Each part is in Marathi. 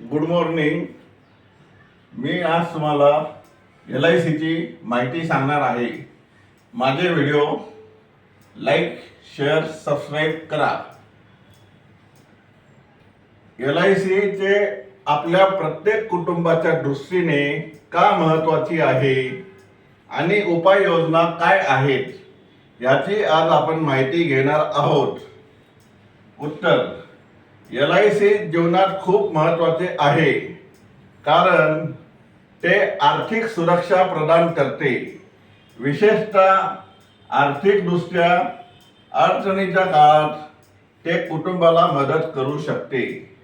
गुड मॉर्निंग मी आज तुम्हाला एल आय सीची माहिती सांगणार आहे. माझे व्हिडिओ लाईक शेअर सबस्क्राईब करा. एल आय सीचे आपल्या प्रत्येक कुटुंबाच्या दृष्टीने का महत्वाची आहे आणि उपाययोजना काय आहेत याची आज आपण माहिती घेणार आहोत. उत्तर. एल आय सी जीवनात खूप महत्त्वाचे आहे. कारण ते आर्थिक सुरक्षा प्रदान करते. विशेषतः आर्थिकदृष्ट्या अडचणीच्या काळात ते कुटुंबाला मदत करू शकते.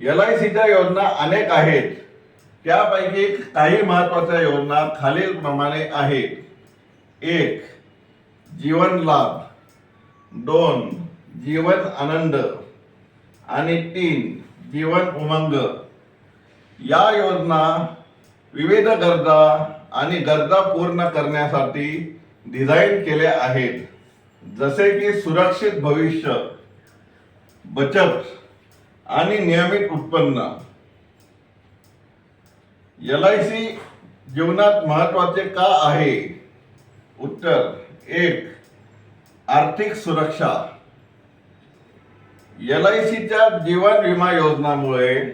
एल आय सीच्या योजना अनेक आहेत. त्यापैकी काही महत्त्वाच्या योजना खालीलप्रमाणे आहेत. एक जीवन लाभ. दोन जीवन आनंद. आणि तीन जीवन उमंग. या योजना विविध गरजा आणि गरजा पूर्ण करण्यासाठी डिझाईन केल्या आहेत. जसे की सुरक्षित भविष्य बचत आणि नियमित उत्पन्न. एल आय सी जीवनात महत्त्वाचे का आहे? उत्तर एक आर्थिक सुरक्षा. एल आय सीच्या जीवन विमा योजनामुळे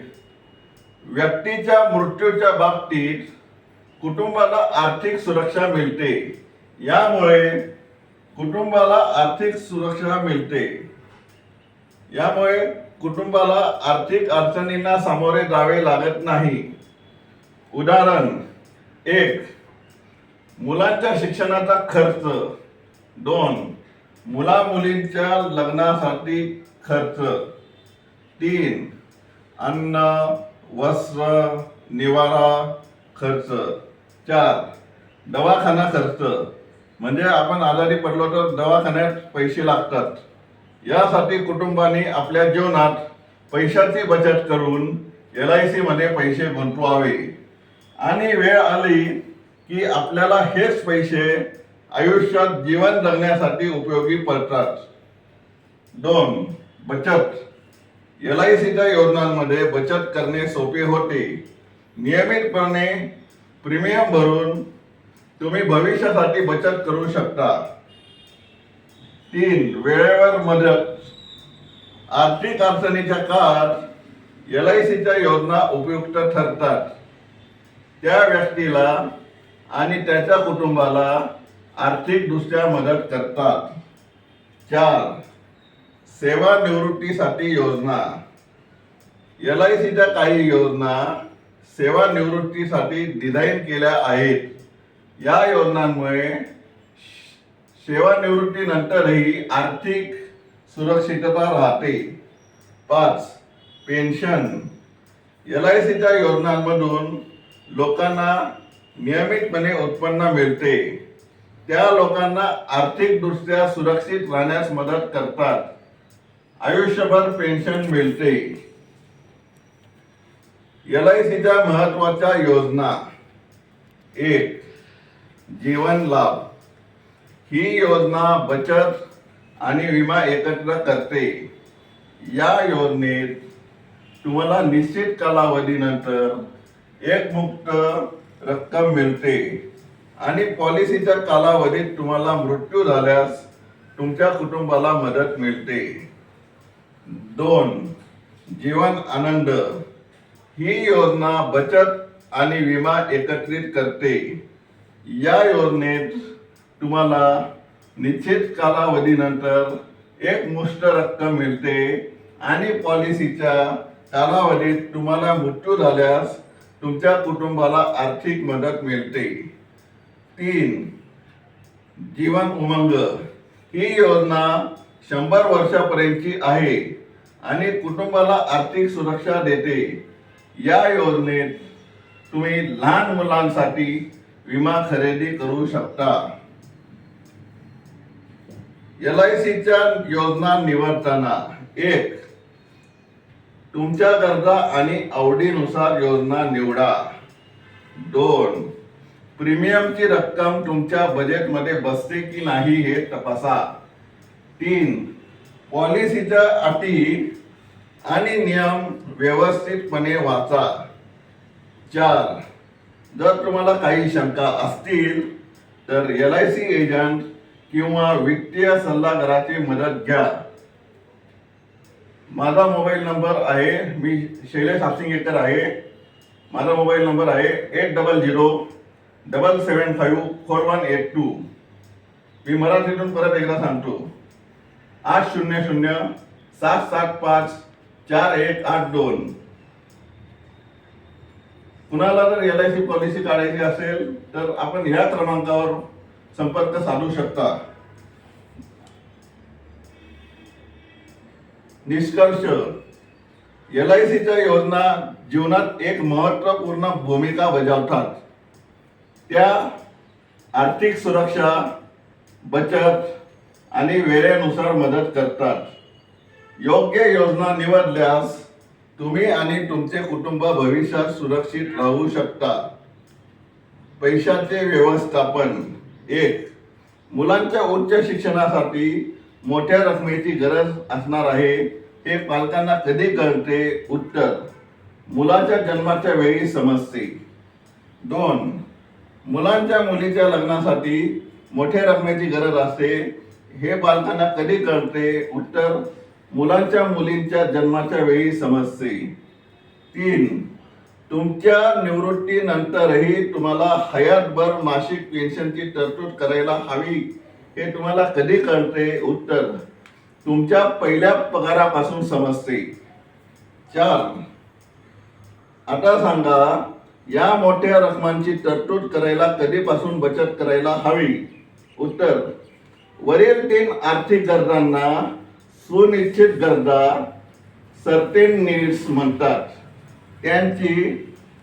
व्यक्तीच्या मृत्यूच्या बाबतीत कुटुंबाला आर्थिक सुरक्षा मिळते. यामुळे कुटुंबाला आर्थिक सुरक्षा मिळते. यामुळे कुटुंबाला आर्थिक अडचणींना सामोरे जावे लागत नाही. उदाहरण एक मुलांच्या शिक्षणाचा खर्च. दोन मुला मुलींच्या लग्नासाठी खर्च. तीन. अन्न वस्त्र निवारा खर्च. चार. दवाखाना खर्च. म्हणजे आपण आजारी पडलो तर दवाखान्यात पैसे लागतात. यासाठी कुटुंबाने आपल्या जीवनात पैशाची बचत करून एल आय सीमध्ये पैसे गुंतवावे. आणि वेळ आली की आपल्याला हेच पैसे आयुष्यात जीवन जगण्यासाठी उपयोगी पडतात. दोन बचत. एल आय सीच्या योजनांमध्ये बचत करणे सोपे होते. नियमितपणे प्रीमियम भरून तुम्ही भविष्यासाठी बचत करू शकता. तीन वेळेवर मदत. आर्थिक अडचणीच्या काळात एल आय सीच्या योजना उपयुक्त ठरतात. त्या व्यक्तीला आणि त्याच्या कुटुंबाला आर्थिकदृष्ट्या मदत करतात. चार सेवानिवृत्तीसाठी योजना. एल आय सीच्या काही योजना सेवानिवृत्तीसाठी डिझाईन केल्या आहेत. या योजनांमुळे सेवानिवृत्तीनंतरही आर्थिक सुरक्षितता राहते. पाच पेन्शन. एल आय सीच्या योजनांमधून लोकांना नियमितपणे उत्पन्न मिळते. त्या लोकांना आर्थिकदृष्ट्या सुरक्षित राहण्यास मदत करतात. आयुष्यभर पेन्शन मिळते. एल आय सीच्या महत्त्वाच्या योजना. एक जीवन लाभ. ही योजना बचत आणि विमा एकत्र करते. या योजनेत तुम्हाला निश्चित कालावधीनंतर एक मुक्त रक्कम मिळते. आणि पॉलिसीच्या कालावधीत तुम्हाला मृत्यू झाल्यास तुमच्या कुटुंबाला मदत मिळते. दोन जीवन आनंद. ही योजना बचत आणि विमा एकत्रित करते. या योजनेत तुम्हाला निश्चित कालावधीनंतर एक मुष्ट रक्कम मिळते आणि पॉलिसीच्या कालावधीत तुम्हाला मृत्यू झाल्यास तुमच्या कुटुंबाला आर्थिक मदत मिळते. तीन. जीवन उमंग. ही योजना शंभर वर्षापर्यंतची आहे आणि कुटुंबाला आर्थिक सुरक्षा देते. या योजनेत तुम्ही लहान मुलांसाठी विमा खरेदी करू शकता. एल आय सीच्या योजना निवडताना एक तुमच्या गरजा आणि आवडीनुसार योजना निवडा. दोन प्रीमियमची रक्कम तुमच्या बजेटमध्ये बसते की नाही हे तपासा. तीन पॉलिसीच्या अटी आणि नियम व्यवस्थितपणे वाचा. चार जर तुम्हाला काही शंका असतील तर एल आय सी एजंट किंवा वित्तीय सल्लागाराची मदत घ्या. माझा मोबाईल नंबर आहे मी शैलेश हापसिंगेकर आहे. माझा मोबाईल नंबर आहे eight double zero double seven five four one eight two मी मराठीतून परत एकदा सांगतो. आठ शून्य शून्य सात सात पाच चार एक आठ दोन. कुणाला जर एल आय सी पॉलिसी काढायची असेल तर आपण ह्या क्रमांकावर संपर्क साधू शकता. निष्कर्ष. एल आय सीच्या योजना जीवनात एक महत्त्वपूर्ण भूमिका बजावतात. त्या आर्थिक सुरक्षा बचत आणि वेळेनुसार मदत करतात. योग्य योजना निवडल्यास तुम्ही आणि तुमचे कुटुंब भविष्यात सुरक्षित राहू शकता. पैशाचे व्यवस्थापन. एक मुलांच्या उच्च शिक्षणासाठी मोठ्या रकमेची गरज असणार आहे. हे पालकांना कधी कळते? उत्तर मुलाच्या जन्माच्या वेळी समजते. दोन मुलांच्या मुलीच्या लग्नासाठी मोठ्या रकमेची गरज असते. हे पालकांना कधी कळते? उत्तर मुलांच्या मुलींच्या जन्माच्या वेळी समजते. तीन तुमच्या निवृत्तीनंतरही तुम्हाला हयातभर मासिक पेन्शनची तरतूद करायला हवी हे तुम्हाला कधी कळते? उत्तर तुमच्या पहिल्या पगारापासून समजते. चार आता सांगा या मोठ्या रकमांची तरतूद करायला कधीपासून बचत करायला हवी? उत्तर वरील तीन आर्थिक गरजांना सुनिश्चित गरजा सर्टेन नीड्स म्हणतात. त्यांची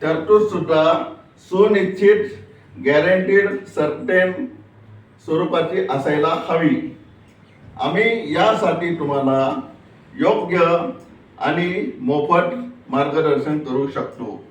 तरतूद सुद्धा सुनिश्चित गॅरंटीड सर्टेन स्वरूपाची असायला हवी. आम्ही यासाठी तुम्हाला योग्य आणि मोफत मार्गदर्शन करू शकतो.